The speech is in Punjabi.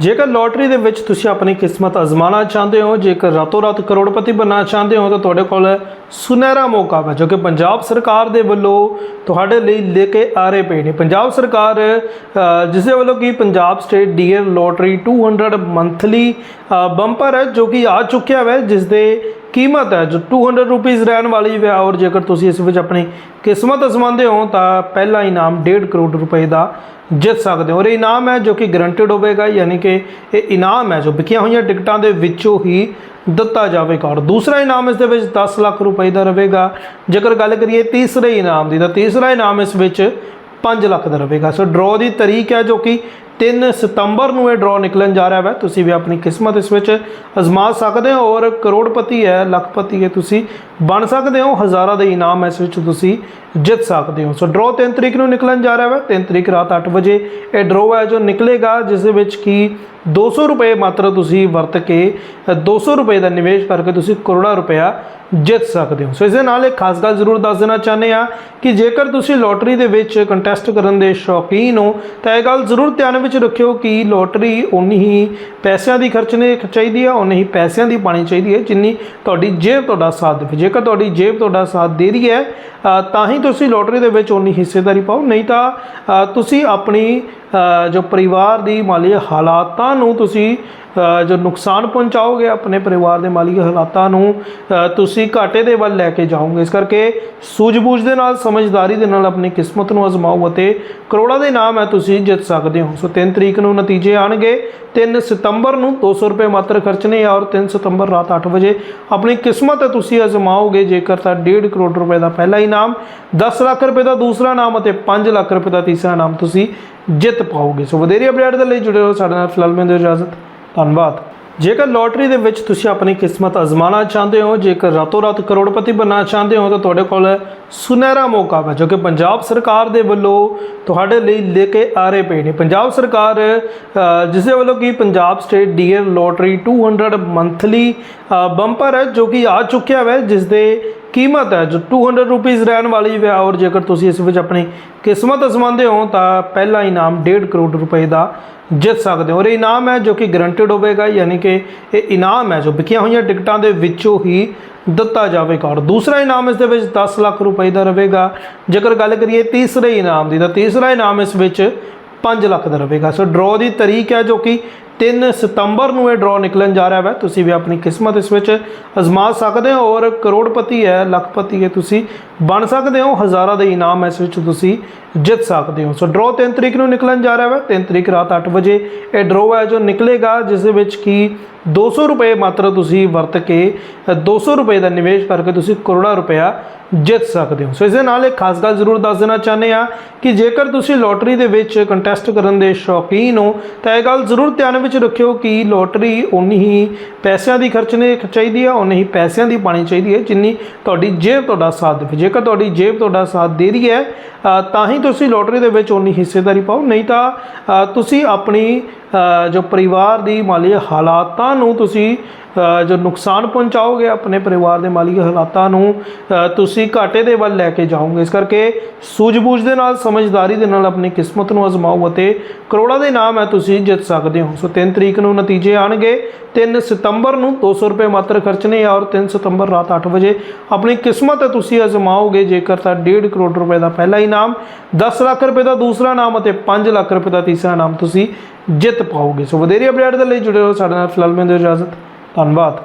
ਜੇਕਰ ਲੋਟਰੀ ਦੇ ਵਿੱਚ ਤੁਸੀਂ ਆਪਣੀ ਕਿਸਮਤ ਅਜ਼ਮਾਉਣਾ ਚਾਹੁੰਦੇ ਹੋ ਜੇਕਰ ਰਾਤੋਂ ਰਾਤ ਕਰੋੜਪਤੀ ਬਣਨਾ ਚਾਹੁੰਦੇ ਹੋ ਤਾਂ ਤੁਹਾਡੇ ਕੋਲ ਸੁਨਹਿਰਾ ਮੌਕਾ ਹੈ ਜੋ ਕਿ ਪੰਜਾਬ ਸਰਕਾਰ ਦੇ ਵੱਲੋਂ ਤੁਹਾਡੇ ਲਈ ਲੈ ਕੇ ਆ ਰਹੇ ਪਏ ਨੇ। ਪੰਜਾਬ ਸਰਕਾਰ ਅ, ਜਿਸ ਦੇ ਵੱਲੋਂ ਕਿ Punjab state dear lottery 200 monthly bumper ਹੈ ਜੋ ਕਿ ਆ ਚੁੱਕਿਆ ਹੈ ਜਿਸ ਦੇ ਕੀਮਤ ਹੈ? ਜੋ 200 ਰੁਪੀਸ ਰਹਿਣ ਵਾਲੀ ਹੈ ਔਰ ਜੇਕਰ ਤੁਸੀਂ ਇਸ ਵਿੱਚ ਆਪਣੀ ਕਿਸਮਤ ਅਸਮਾਉਂਦੇ ਹੋ, ਤਾਂ ਪਹਿਲਾ ਇਨਾਮ 1.5 ਕਰੋੜ ਰੁਪਏ ਦਾ ਜਿੱਤ ਸਕਦੇ ਹੋ। ਔਰ ਇਹ ਇਨਾਮ ਹੈ ਜੋ ਕਿ ਗਰੰਟਡ ਹੋਵੇਗਾ, ਯਾਨੀ ਕਿ ਇਹ ਇਨਾਮ ਹੈ ਜੋ ਵਿਕੀਆਂ ਹੋਈਆਂ ਟਿਕਟਾਂ ਦੇ ਵਿੱਚੋਂ ਹੀ ਦਿੱਤਾ ਜਾਵੇਗਾ। ਔਰ ਦੂਸਰਾ ਇਨਾਮ ਇਸ ਦੇ ਵਿੱਚ 10 ਲੱਖ ਰੁਪਏ ਦਾ ਰਹੇਗਾ। ਜੇਕਰ ਗੱਲ ਕਰੀਏ ਤੀਸਰੇ ਇਨਾਮ ਦੀ, ਤਾਂ ਤੀਸਰਾ ਇਨਾਮ ਇਸ ਵਿੱਚ 5 ਲੱਖ ਦਾ ਰਹੇਗਾ। ਸੋ ਡਰਾਅ ਦੀ ਤਰੀਕ ਹੈ ਜੋ ਕਿ 3 ਸਤੰਬਰ ਨੂੰ ਇਹ ਡਰਾਅ ਨਿਕਲਣ ਜਾ ਰਿਹਾ ਹੈ ਤੁਸੀਂ ਵੀ ਆਪਣੀ ਕਿਸਮਤ ਇਸ ਵਿੱਚ ਅਜ਼ਮਾ ਸਕਦੇ ਹੋ ਔਰ ਕਰੋੜਪਤੀ ਹੈ ਲੱਖਪਤੀ ਹੈ ਤੁਸੀਂ ਬਣ ਸਕਦੇ ਹੋ। ਹਜ਼ਾਰਾਂ ਦੇ ਇਨਾਮ ਇਸ ਵਿੱਚ ਤੁਸੀਂ ਜਿੱਤ ਸਕਦੇ ਹੋ। ਸੋ ਡਰਾਅ 3 ਤਰੀਕ ਨੂੰ ਨਿਕਲਣ ਜਾ ਰਿਹਾ ਹੈ 3 ਤਰੀਕ ਰਾਤ 8 ਵਜੇ ਇਹ ਡਰਾਅ ਹੈ ਜੋ ਨਿਕਲੇਗਾ ਜਿਸ ਦੇ ਵਿੱਚ ਕੀ 200 ਰੁਪਏ ਮਾਤਰ ਤੁਸੀਂ ਵਰਤ ਕੇ ਅ, 200 ਰੁਪਏ ਦਾ ਨਿਵੇਸ਼ ਕਰਕੇ ਤੁਸੀਂ ਕਰੋੜਾਂ ਰੁਪਇਆ ਜਿੱਤ ਸਕਦੇ ਹੋ। ਸੋ ਇਸ ਦੇ ਨਾਲ ਇੱਕ ਖਾਸ ਗੱਲ ਜ਼ਰੂਰ ਦੱਸ ਦੇਣਾ ਚਾਹੁੰਦੇ ਆ ਕਿ ਜੇਕਰ ਤੁਸੀਂ ਲੋਟਰੀ ਦੇ ਵਿੱਚ ਕੰਟੈਸਟ ਕਰਨ ਦੇ ਸ਼ੌਕੀਨ ਹੋ, ਤਾਂ ਇਹ ਗੱਲ ਜ਼ਰੂਰ ਧਿਆਨ ਵਿੱਚ ਰੱਖਿਓ ਕਿ ਲੋਟਰੀ ਉਨੀ ਹੀ ਪੈਸਿਆਂ ਦੀ ਖਰਚਣੇ ਚਾਹੀਦੀ ਆ ਉਨੀ ਹੀ ਪੈਸਿਆਂ ਦੀ ਪਾਣੀ ਚਾਹੀਦੀ ਹੈ ਜਿੰਨੀ ਤੁਹਾਡੀ ਜੇਬ ਤੁਹਾਡਾ ਸਾਥ ਦੇਵੇ। ਜੇਕਰ ਤੁਹਾਡੀ ਜੇਬ ਤੁਹਾਡਾ ਸਾਥ ਦੇ ਰਹੀ ਹੈ ਤਾਂ ਹੀ ਤੁਸੀਂ ਲੋਟਰੀ ਦੇ ਵਿੱਚ ਉਨੀ ਹਿੱਸੇਦਾਰੀ ਪਾਓ, ਨਹੀਂ ਤਾਂ ਤੁਸੀਂ ਆਪਣੀ ਜੋ ਪਰਿਵਾਰ ਦੀ ਮਾਲੀ ਹਾਲਾਤਾਂ ਨੂੰ ਤੁਸੀਂ ਜੋ ਨੁਕਸਾਨ ਪਹੁੰਚਾਓਗੇ ਆਪਣੇ ਪਰਿਵਾਰ ਦੇ ਮਾਲੀ ਹਾਲਾਤਾਂ ਨੂੰ ਤੁਸੀਂ ਘਾਟੇ ਦੇ ਵੱਲ ਲੈ ਕੇ ਜਾਓਗੇ। ਇਸ ਕਰਕੇ ਸੂਝਬੂਝ ਦੇ ਨਾਲ, ਸਮਝਦਾਰੀ ਦੇ ਨਾਲ ਆਪਣੀ ਕਿਸਮਤ ਨੂੰ ਅਜ਼ਮਾਓ ਅਤੇ ਕਰੋੜਾਂ ਦੇ ਨਾਮ ਹੈ ਤੁਸੀਂ ਜਿੱਤ ਸਕਦੇ ਹੋ। ਸੋ 3 ਤਰੀਕ ਨੂੰ ਨਤੀਜੇ ਆਣਗੇ। 3 ਸਤੰਬਰ ਨੂੰ 200 ਰੁਪਏ ਮਾਤਰ ਖਰਚਣੇ ਆ ਔਰ 3 ਸਤੰਬਰ ਰਾਤ 8 ਵਜੇ ਆਪਣੀ ਕਿਸਮਤ ਤੁਸੀਂ ਅਜ਼ਮਾਓਗੇ। ਜੇਕਰ ਤਾਂ 1.5 ਕਰੋੜ ਰੁਪਏ ਦਾ ਪਹਿਲਾ ਇਨਾਮ 10 ਲੱਖ ਰੁਪਏ ਦਾ ਦੂਸਰਾ ਇਨਾਮ ਅਤੇ 5 ਲੱਖ ਰੁਪਏ ਦਾ ਤੀਸਰਾ ਇਨਾਮ ਤੁਸੀਂ ਜਿੱਤ ਪਾਓਗੇ। ਸੋ ਵਧੇਰੇ ਅਪਡੇਟ ਦੇ ਲਈ ਜੁੜੇ ਰਹੋ ਸਾਡੇ ਨਾਲ ਫਿਲਹਾਲ। ਮੈਨੂੰ ਦਿਓ ਇਜਾਜ਼ਤ। ਧੰਨਵਾਦ। ਜੇਕਰ ਲੋਟਰੀ ਦੇ ਵਿੱਚ ਤੁਸੀਂ ਆਪਣੀ ਕਿਸਮਤ ਅਜ਼ਮਾਉਣਾ ਚਾਹੁੰਦੇ ਹੋ ਜੇਕਰ ਰਾਤੋਂ ਰਾਤ ਕਰੋੜਪਤੀ ਬਣਨਾ ਚਾਹੁੰਦੇ ਹੋ ਤਾਂ ਤੁਹਾਡੇ ਕੋਲ ਸੁਨਹਿਰਾ ਮੌਕਾ ਹੈ ਜੋ ਕਿ ਪੰਜਾਬ ਸਰਕਾਰ ਦੇ ਵੱਲੋਂ ਤੁਹਾਡੇ ਲਈ ਲੈ ਕੇ ਆ ਰਹੇ ਪਏ ਨੇ। ਪੰਜਾਬ ਸਰਕਾਰ ਅ, ਜਿਸ ਦੇ ਵੱਲੋਂ ਕਿ Punjab state dear lottery 200 monthly bumper ਹੈ ਜੋ ਕਿ ਆ ਚੁੱਕਿਆ ਹੈ ਜਿਸ ਦੇ ਕੀਮਤ ਹੈ? ਜੋ 200 ਰੁਪੀਸ ਰਹਿਣ ਵਾਲੀ ਹੈ ਔਰ ਜੇਕਰ ਤੁਸੀਂ ਇਸ ਵਿੱਚ ਆਪਣੀ ਕਿਸਮਤ ਅਸਮਾਉਂਦੇ ਹੋ, ਤਾਂ ਪਹਿਲਾ ਇਨਾਮ 1.5 ਕਰੋੜ ਰੁਪਏ ਦਾ ਜਿੱਤ ਸਕਦੇ ਹੋ। ਔਰ ਇਹ ਇਨਾਮ ਹੈ ਜੋ ਕਿ ਗਰੰਟਡ ਹੋਵੇਗਾ, ਯਾਨੀ ਕਿ ਇਹ ਇਨਾਮ ਹੈ ਜੋ ਵਿਕੀਆਂ ਹੋਈਆਂ ਟਿਕਟਾਂ ਦੇ ਵਿੱਚੋਂ ਹੀ ਦਿੱਤਾ ਜਾਵੇਗਾ। ਔਰ ਦੂਸਰਾ ਇਨਾਮ ਇਸ ਦੇ ਵਿੱਚ 10 ਲੱਖ ਰੁਪਏ ਦਾ ਰਹੇਗਾ। ਜੇਕਰ ਗੱਲ ਕਰੀਏ ਤੀਸਰੇ ਇਨਾਮ ਦੀ, ਤਾਂ ਤੀਸਰਾ ਇਨਾਮ ਇਸ ਵਿੱਚ 5 ਲੱਖ ਦਾ ਰਹੇਗਾ। ਸੋ ਡਰਾਅ ਦੀ ਤਰੀਕ ਹੈ ਜੋ ਕਿ 3 ਸਤੰਬਰ ਨੂੰ ਇਹ ਡਰਾਅ ਨਿਕਲਣ ਜਾ ਰਿਹਾ ਹੈ ਤੁਸੀਂ ਵੀ ਆਪਣੀ ਕਿਸਮਤ ਇਸ ਵਿੱਚ ਅਜ਼ਮਾ ਸਕਦੇ ਹੋ ਔਰ ਕਰੋੜਪਤੀ ਹੈ ਲੱਖਪਤੀ ਹੈ ਤੁਸੀਂ ਬਣ ਸਕਦੇ ਹੋ। ਹਜ਼ਾਰਾਂ ਦੇ ਇਨਾਮ ਇਸ ਵਿੱਚ ਤੁਸੀਂ ਜਿੱਤ ਸਕਦੇ ਹੋ। ਸੋ ਡਰਾਅ 3 ਤਰੀਕ ਨੂੰ ਨਿਕਲਣ ਜਾ ਰਿਹਾ ਹੈ 3 ਤਰੀਕ ਰਾਤ 8 ਵਜੇ ਇਹ ਡਰਾਅ ਹੈ ਜੋ ਨਿਕਲੇਗਾ ਜਿਸ ਦੇ ਵਿੱਚ ਕੀ 200 ਰੁਪਏ ਮਾਤਰ ਤੁਸੀਂ ਵਰਤ ਕੇ ਅ, 200 ਰੁਪਏ ਦਾ ਨਿਵੇਸ਼ ਕਰਕੇ ਤੁਸੀਂ ਕਰੋੜਾਂ ਰੁਪਇਆ ਜਿੱਤ ਸਕਦੇ ਹੋ। ਸੋ ਇਸ ਦੇ ਨਾਲ ਇੱਕ ਖਾਸ ਗੱਲ ਜ਼ਰੂਰ ਦੱਸ ਦੇਣਾ ਚਾਹੁੰਦੇ ਆ ਕਿ ਜੇਕਰ ਤੁਸੀਂ ਲੋਟਰੀ ਦੇ ਵਿੱਚ ਕੰਟੈਸਟ ਕਰਨ ਦੇ ਸ਼ੌਕੀਨ ਹੋ, ਤਾਂ ਇਹ ਗੱਲ ਜ਼ਰੂਰ ਧਿਆਨ ਵਿੱਚ ਰੱਖਿਓ ਕਿ ਲੋਟਰੀ ਉਨੀ ਹੀ ਪੈਸਿਆਂ ਦੀ ਖਰਚਣੇ ਚਾਹੀਦੀ ਆ ਉਨੀ ਹੀ ਪੈਸਿਆਂ ਦੀ ਪਾਣੀ ਚਾਹੀਦੀ ਹੈ ਜਿੰਨੀ ਤੁਹਾਡੀ ਜੇਬ ਤੁਹਾਡਾ ਸਾਥ ਦੇਵੇ। ਜੇਕਰ ਤੁਹਾਡੀ ਜੇਬ ਤੁਹਾਡਾ ਸਾਥ ਦੇ ਰਹੀ ਹੈ ਤਾਂ ਹੀ ਤੁਸੀਂ ਲੋਟਰੀ ਦੇ ਵਿੱਚ ਉਨੀ ਹਿੱਸੇਦਾਰੀ ਪਾਓ, ਨਹੀਂ ਤਾਂ ਤੁਸੀਂ ਆਪਣੀ ਜੋ ਪਰਿਵਾਰ ਦੀ ਮਾਲੀ ਹਾਲਾਤਾਂ ਨੂੰ ਤੁਸੀਂ ਜੋ ਨੁਕਸਾਨ ਪਹੁੰਚਾਓਗੇ ਆਪਣੇ ਪਰਿਵਾਰ ਦੇ ਮਾਲੀ ਹਾਲਾਤਾਂ ਨੂੰ ਤੁਸੀਂ ਘਾਟੇ ਦੇ ਵੱਲ ਲੈ ਕੇ ਜਾਓਗੇ। ਇਸ ਕਰਕੇ ਸੂਝਬੂਝ ਦੇ ਨਾਲ, ਸਮਝਦਾਰੀ ਦੇ ਨਾਲ ਆਪਣੀ ਕਿਸਮਤ ਨੂੰ ਅਜ਼ਮਾਓ ਅਤੇ ਕਰੋੜਾਂ ਦੇ ਨਾਮ ਹੈ ਤੁਸੀਂ ਜਿੱਤ ਸਕਦੇ ਹੋ। ਸੋ 3 ਤਰੀਕ ਨੂੰ ਨਤੀਜੇ ਆਣਗੇ। 3 ਸਤੰਬਰ ਨੂੰ 200 ਰੁਪਏ ਮਾਤਰ ਖਰਚਣੇ ਆ ਔਰ 3 ਸਤੰਬਰ ਰਾਤ 8 ਵਜੇ ਆਪਣੀ ਕਿਸਮਤ ਤੁਸੀਂ ਅਜ਼ਮਾਓਗੇ। ਜੇਕਰ ਤਾਂ 1.5 ਕਰੋੜ ਰੁਪਏ ਦਾ ਪਹਿਲਾ ਇਨਾਮ 10 ਲੱਖ ਰੁਪਏ ਦਾ ਦੂਸਰਾ ਇਨਾਮ ਅਤੇ 5 ਲੱਖ ਰੁਪਏ ਦਾ ਤੀਸਰਾ ਇਨਾਮ ਤੁਸੀਂ ਜਿੱਤ ਪਾਓਗੇ। ਸੋ ਵਧੇਰੇ ਅਪਡੇਟ ਦੇ ਲਈ ਜੁੜੇ ਰਹੋ ਸਾਡੇ ਨਾਲ ਫਿਲਹਾਲ। ਮੈਨੂੰ ਦਿਓ ਇਜਾਜ਼ਤ। ਧੰਨਵਾਦ।